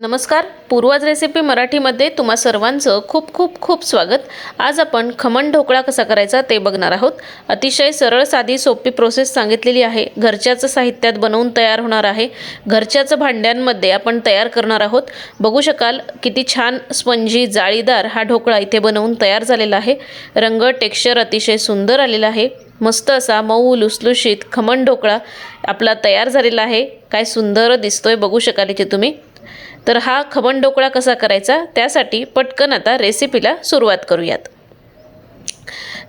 नमस्कार पूर्वज रेसिपी मराठीमध्ये तुम्हा सर्वांचं खूप खूप खूप स्वागत. आज आपण खमण ढोकळा कसा करायचा ते बघणार आहोत. अतिशय सरळ साधी सोपी प्रोसेस सांगितलेली आहे. घरच्याचं साहित्यात बनवून तयार होणार आहे. घरच्याचं भांड्यांमध्ये आपण तयार करणार आहोत. बघू शकाल किती छान स्पंजी जाळीदार हा ढोकळा इथे बनवून तयार झालेला आहे. रंग टेक्स्चर अतिशय सुंदर आलेला आहे. मस्त असा मऊ लुसलुशीत खमण ढोकळा आपला तयार झालेला आहे. काय सुंदर दिसतोय बघू शकाल इथे तुम्ही. तर हा खमण ढोकळा कसा करायचा? त्यासाठी पटकन आता रेसिपीला सुरुवात करूयात.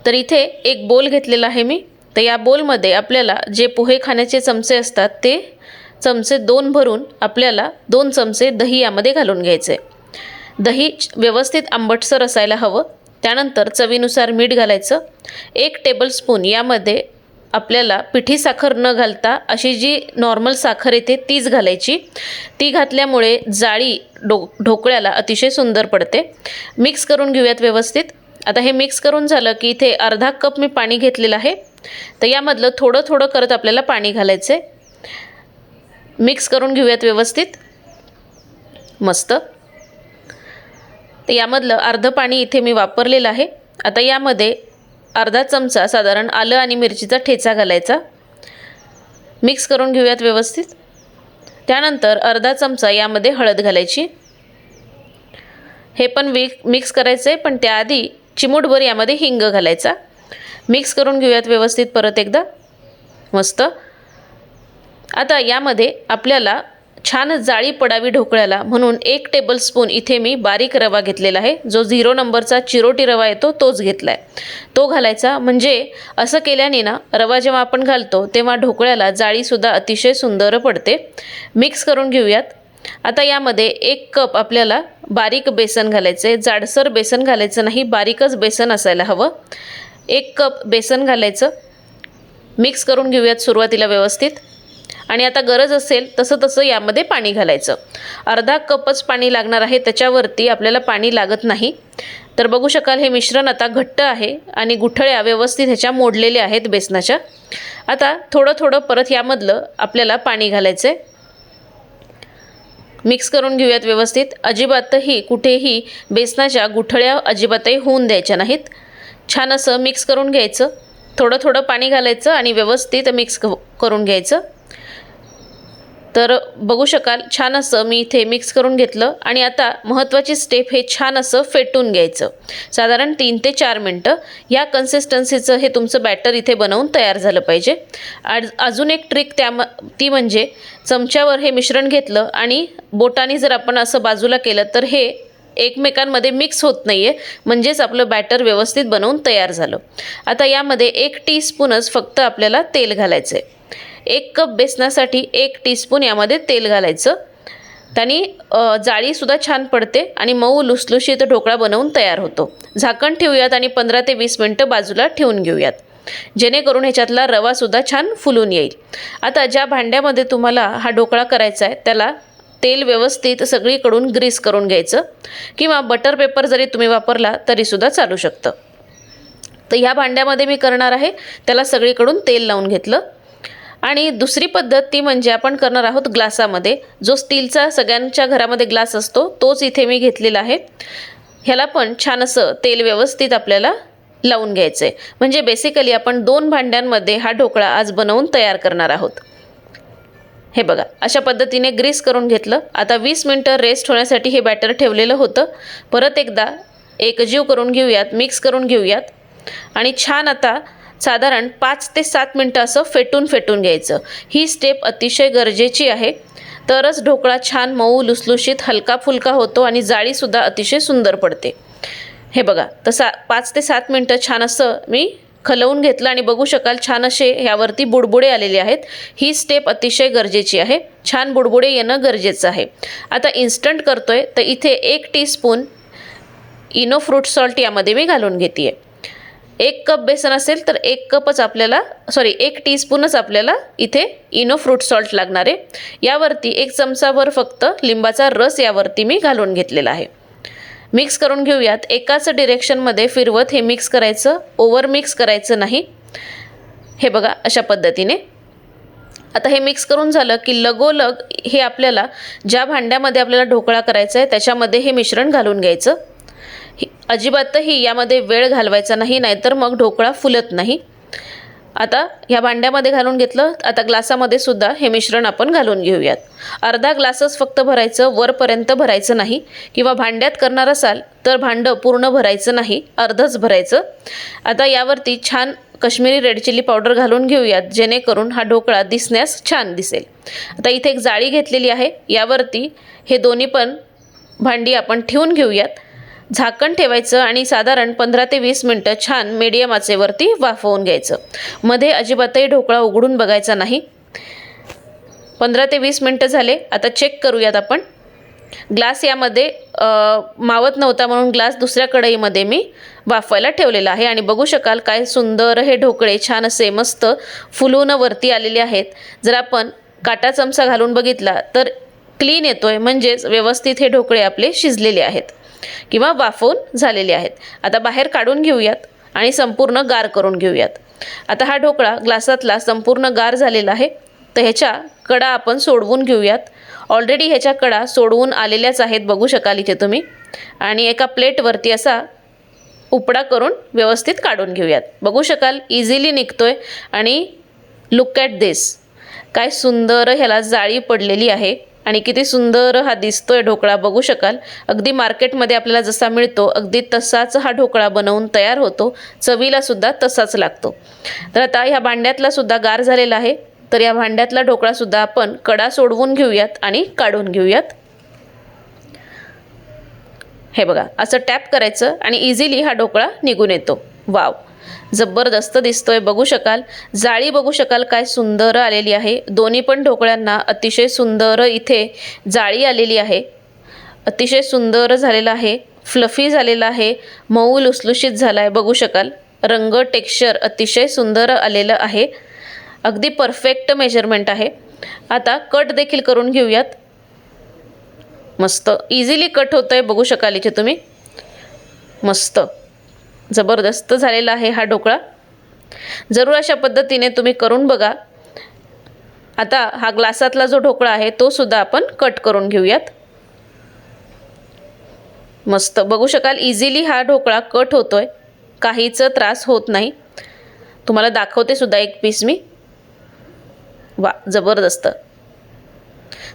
तर इथे एक बोल घेतलेला आहे मी. तर या बोलमध्ये आपल्याला जे पोहे खाण्याचे चमचे असतात ते चमचे दोन भरून आपल्याला दोन चमचे दही यामध्ये घालून घ्यायचे. दही व्यवस्थित आंबटसर असायला हवं. त्यानंतर चवीनुसार मीठ घालायचं. एक टेबलस्पून यामध्ये आपल्याला पिठी साखर न घालता अशी जी नॉर्मल साखर येते तीच घालायची. ती घातल्यामुळे जाळी डो ढोकळ्याला अतिशय सुंदर पडते. मिक्स करून घेऊयात व्यवस्थित. आता हे मिक्स करून झालं की इथे अर्धा कप मी पाणी घेतलेलं आहे. तर यामधलं थोडं थोडं करत आपल्याला पाणी घालायचं आहे मिक्स करून घेऊयात व्यवस्थित. मस्त. तर यामधलं अर्धं पाणी इथे मी वापरलेलं आहे. आता यामध्ये अर्धा चमचा साधारण आलं आणि मिरचीचा ठेचा घालायचा. मिक्स करून घेऊयात व्यवस्थित. त्यानंतर अर्धा चमचा यामध्ये हळद घालायची. हे पण वीक मिक्स करायचं आहे पण त्याआधी चिमूटभर यामध्ये हिंग घालायचा. मिक्स करून घेऊयात व्यवस्थित परत एकदा. मस्त. आता यामध्ये आपल्याला छान जाळी पडावी ढोकळ्याला. म्हणून एक टेबलस्पून इथे मी बारीक रवा घेतलेला आहे. जो झिरो नंबरचा चिरोटी रवा येतो तोच घेतला आहे तो घालायचा म्हणजे असं केल्याने ना रवा जेव्हा आपण घालतो तेव्हा ढोकळ्याला जाळीसुद्धा अतिशय सुंदर पडते. मिक्स करून घेऊयात. आता यामध्ये एक कप आपल्याला बारीक बेसन घालायचं आहे जाडसर बेसन घालायचं नाही बारीकच बेसन असायला हवं. एक कप बेसन घालायचं. मिक्स करून घेऊयात सुरुवातीला व्यवस्थित. आणि आता गरज असेल तसं तसं यामध्ये पाणी घालायचं. अर्धा कपच पाणी लागणार आहे त्याच्यावरती आपल्याला पाणी लागत नाही. तर बघू शकाल हे मिश्रण आता घट्ट आहे आणि गुठळ्या व्यवस्थित ह्याच्या मोडलेल्या आहेत बेसनाच्या. आता थोडं थोडं परत यामधलं आपल्याला पाणी घालायचं आहे मिक्स करून घेऊयात व्यवस्थित. अजिबातही कुठेही बेसनाच्या गुठळ्या अजिबातही होऊन द्यायच्या नाहीत. छान असं मिक्स करून घ्यायचं. थोडं थोडं पाणी घालायचं आणि व्यवस्थित मिक्स क करून घ्यायचं. तर बघू शकाल छान असं मी इथे मिक्स करून घेतलं आणि आता महत्त्वाची स्टेप हे छान असं फेटून घ्यायचं. साधारण तीन ते चार मिनटं. या कन्सिस्टन्सीचं हे तुमचं बॅटर इथे बनवून तयार झालं पाहिजे. आज अजून एक ट्रिक त्या ती म्हणजे चमच्यावर हे मिश्रण घेतलं आणि बोटाने जर आपण असं बाजूला केलं तर हे एकमेकांमध्ये मिक्स होत नाही आहे म्हणजेच आपलं बॅटर व्यवस्थित बनवून तयार झालं. आता यामध्ये एक टीस्पूनच फक्त आपल्याला तेल घालायचं आहे एक कप बेसनासाठी एक टीस्पून यामध्ये तेल घालायचं. त्याने जाळीसुद्धा छान पडते आणि मऊ लुसलुशीत ढोकळा बनवून तयार होतो. झाकण ठेवूयात आणि पंधरा ते वीस मिनटं बाजूला ठेवून घेऊयात. जेणेकरून ह्याच्यातला रवासुद्धा छान फुलून येईल. आता ज्या भांड्यामध्ये तुम्हाला हा ढोकळा करायचा आहे त्याला तेल व्यवस्थित सगळीकडून ग्रीस करून घ्यायचं किंवा बटर पेपर जरी तुम्ही वापरला तरीसुद्धा चालू शकतं. तर ह्या भांड्यामध्ये मी करणार आहे त्याला सगळीकडून तेल लावून घेतलं. आणि दुसरी पद्धत ती म्हणजे आपण करणार आहोत ग्लासामध्ये. जो स्टीलचा सगळ्यांच्या घरामध्ये ग्लास असतो तोच इथे मी घेतलेला आहे. ह्याला पण छान असं तेल व्यवस्थित आपल्याला लावून घ्यायचं आहे म्हणजे बेसिकली आपण दोन भांड्यांमध्ये हा ढोकळा आज बनवून तयार करणार आहोत. हे बघा अशा पद्धतीने ग्रीस करून घेतलं. आता वीस मिनटं रेस्ट होण्यासाठी हे बॅटर ठेवलेलं होतं. परत एकदा एकजीव करून घेऊयात मिक्स करून घेऊयात. आणि छान आता साधारण पाच ते सात मिनटं असं फेटून फेटून घ्यायचं. ही स्टेप अतिशय गरजेची आहे. तरच ढोकळा छान मऊ लुसलुशीत हलका फुलका होतो आणि जाळीसुद्धा अतिशय सुंदर पडते. हे बघा तसा पाच ते सात मिनटं छान असं मी खलवून घेतलं आणि बघू शकाल छान असे ह्यावरती बुडबुडे आलेले आहेत. ही स्टेप अतिशय गरजेची आहे. छान बुडबुडे येणं गरजेचं आहे. आता इन्स्टंट करतोय तर इथे एक टीस्पून इनो फ्रूट सॉल्ट यामध्ये मी घालून घेते आहे एक कप बेसन असेल तर एक कपच आपल्याला सॉरी एक टीस्पूनच आपल्याला इथे इनो फ्रूट सॉल्ट लागणार आहे. यावरती एक चमचाभर फक्त लिंबाचा रस यावरती मी घालून घेतलेला आहे. मिक्स करून घेऊयात. एकाच डिरेक्शनमध्ये फिरवत हे मिक्स करायचं ओव्हर मिक्स करायचं नाही. हे बघा अशा पद्धतीने. आता हे मिक्स करून झालं की लगोलग हे आपल्याला ज्या भांड्यामध्ये आपल्याला ढोकळा करायचा आहे त्याच्यामध्ये हे मिश्रण घालून घ्यायचं. अजिबातही यामध्ये वेळ घालवायचा नाही नाहीतर मग ढोकळा फुलत नाही. आता ह्या भांड्यामध्ये घालून घेतलं आता ग्लासामध्ये सुद्धा हे मिश्रण आपण घालून घेऊयात. अर्धा ग्लासच फक्त भरायचं वरपर्यंत भरायचं नाही. किंवा भांड्यात करणार असाल तर भांडं पूर्ण भरायचं नाही अर्धच भरायचं. आता यावरती छान कश्मीरी रेड चिली पावडर घालून घेऊयात जेणेकरून हा ढोकळा दिसण्यास छान दिसेल. आता इथे एक जाळी घेतलेली आहे यावरती हे दोन्ही पण भांडी आपण ठेवून घेऊयात. झाकण ठेवायचं आणि साधारण पंधरा ते वीस मिनटं छान मीडियम आचेवरती वाफवून घ्यायचं. मध्ये अजिबातही ढोकळा उघडून बघायचा नाही. पंधरा ते वीस मिनटं झाले आता चेक करूयात आपण. ग्लास यामध्ये मावत नव्हता म्हणून ग्लास दुसऱ्या कढईमध्ये मी वाफवायला ठेवलेला आहे. आणि बघू शकाल काय सुंदर हे ढोकळे छान असे मस्त फुलून वरती आलेले आहेत. जर आपण काटा चमचा घालून बघितला तर क्लीन येतोय. म्हणजेच व्यवस्थित हे ढोकळे आपले शिजलेले आहेत. किंवा वाफवून झालेले आहेत. आता बाहेर काढून घेऊयात आणि संपूर्ण गार करून घेऊयात. आता हा ढोकळा ग्लासातला संपूर्ण गार झालेला आहे. तर ह्याच्या कडा आपण सोडवून घेऊयात. ऑलरेडी ह्याच्या कडा सोडवून आलेल्याच आहेत बघू शकाल इथे तुम्ही. आणि एका प्लेटवरती असा उपडा करून व्यवस्थित काढून घेऊयात. बघू शकाल इझिली निघतोय. आणि लुक ॲट दिस काय सुंदर ह्याला जाळी पडलेली आहे. आणि किती सुंदर हा दिसतोय ढोकळा बघू शकाल. अगदी मार्केटमध्ये आपल्याला जसा मिळतो अगदी तसाच हा ढोकळा बनवून तयार होतो. चवीला सुद्धा तसाच लागतो. तर आता ह्या भांड्यातला सुद्धा गार झालेला आहे. तर या भांड्यातला ढोकळा सुद्धा आपण कडा सोडवून घेऊयात आणि काढून घेऊयात. हे बघा असं टॅप करायचं आणि इझिली हा ढोकळा निघून येतो. वाव! जबरदस्त दिसतोय बघू शकाल. जाळी बघू शकाल काय सुंदर आलेली आहे. दोन्ही पण ढोकळ्यांना अतिशय सुंदर इथे जाळी आलेली आहे. अतिशय सुंदर झालेला आहे. फ्लफी झालेला आहे. मऊ लुसलुशीत झाला आहे बघू शकाल. रंग टेक्स्चर अतिशय सुंदर आलेलं आहे. अगदी परफेक्ट मेजरमेंट आहे. आता कट देखील करून घेऊयात. मस्त. इझिली कट होतं आहे बघू शकाल इथे तुम्ही. मस्त. जबरदस्त झालेला आहे हा ढोकळा. जरूर अशा पद्धतीने तुम्ही करून बघा. आता हा ग्लासातला जो ढोकळा आहे तो सुद्धा आपण कट करून घेऊयात. मस्त. बघू शकाल इझिली हा ढोकळा कट होतोय. काहीच त्रास होत नाही. तुम्हाला दाखवते सुद्धा एक पीस मी. वा जबरदस्त.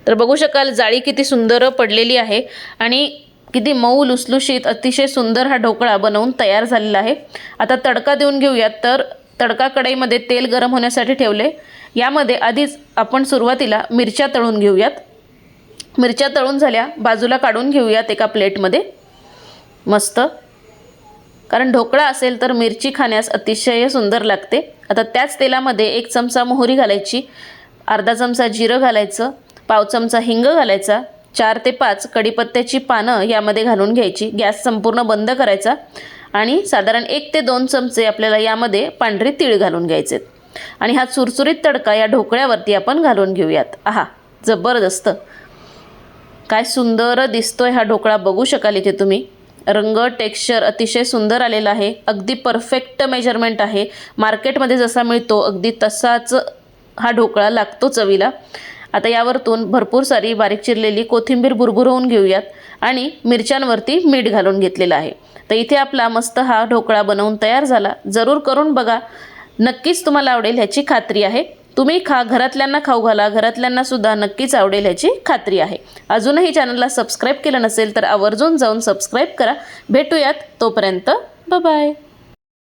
तर बघू शकाल जाळी किती सुंदर पडलेली आहे. आणि किती मऊ लुसलुशीत अतिशय सुंदर हा ढोकळा बनवून तयार झालेला आहे. आता तडका देऊन घेऊयात. तर तडका कढईमध्ये तेल गरम होण्यासाठी ठेवले. यामध्ये आधीच आपण सुरुवातीला मिरच्या तळून घेऊयात. मिरच्या तळून झाल्या बाजूला काढून घेऊयात एका प्लेटमध्ये. मस्त. कारण ढोकळा असेल तर मिरची खाण्यास अतिशय सुंदर लागते. आता त्याच तेलामध्ये एक चमचा मोहरी घालायची अर्धा चमचा जिरं घालायचं पाव चमचा हिंग घालायचा चार ते पाच कडीपत्त्याची पानं यामध्ये घालून घ्यायची. गॅस संपूर्ण बंद करायचा आणि साधारण एक ते दोन चमचे आपल्याला यामध्ये पांढरे तीळ घालून घ्यायचे. आणि हा चुरचुरीत तडका या ढोकळ्यावरती आपण घालून घेऊयात. आहा जबरदस्त. काय सुंदर दिसतोय हा ढोकळा बघू शकाल इथे तुम्ही. रंग टेक्स्चर अतिशय सुंदर आलेला आहे. अगदी परफेक्ट मेजरमेंट आहे. मार्केटमध्ये जसा मिळतो अगदी तसाच हा ढोकळा लागतो चवीला. आता यावरतून भरपूर सारी बारीक चिरलेली कोथिंबीर भुरभुरवून घेऊयात आणि मिरच्यांवरती मीठ घालून घेतलेलं आहे. तर इथे आपला मस्त हा ढोकळा बनवून तयार झाला. जरूर करून बघा. नक्कीच तुम्हाला आवडेल ह्याची खात्री आहे. तुम्ही खा घरातल्यांना खाऊ घाला घरातल्यांना सुद्धा नक्कीच आवडेल ह्याची खात्री आहे. अजूनही चॅनलला सबस्क्राईब केलं नसेल तर आवर्जून जाऊन सबस्क्राईब करा. भेटूयात तोपर्यंत. बाय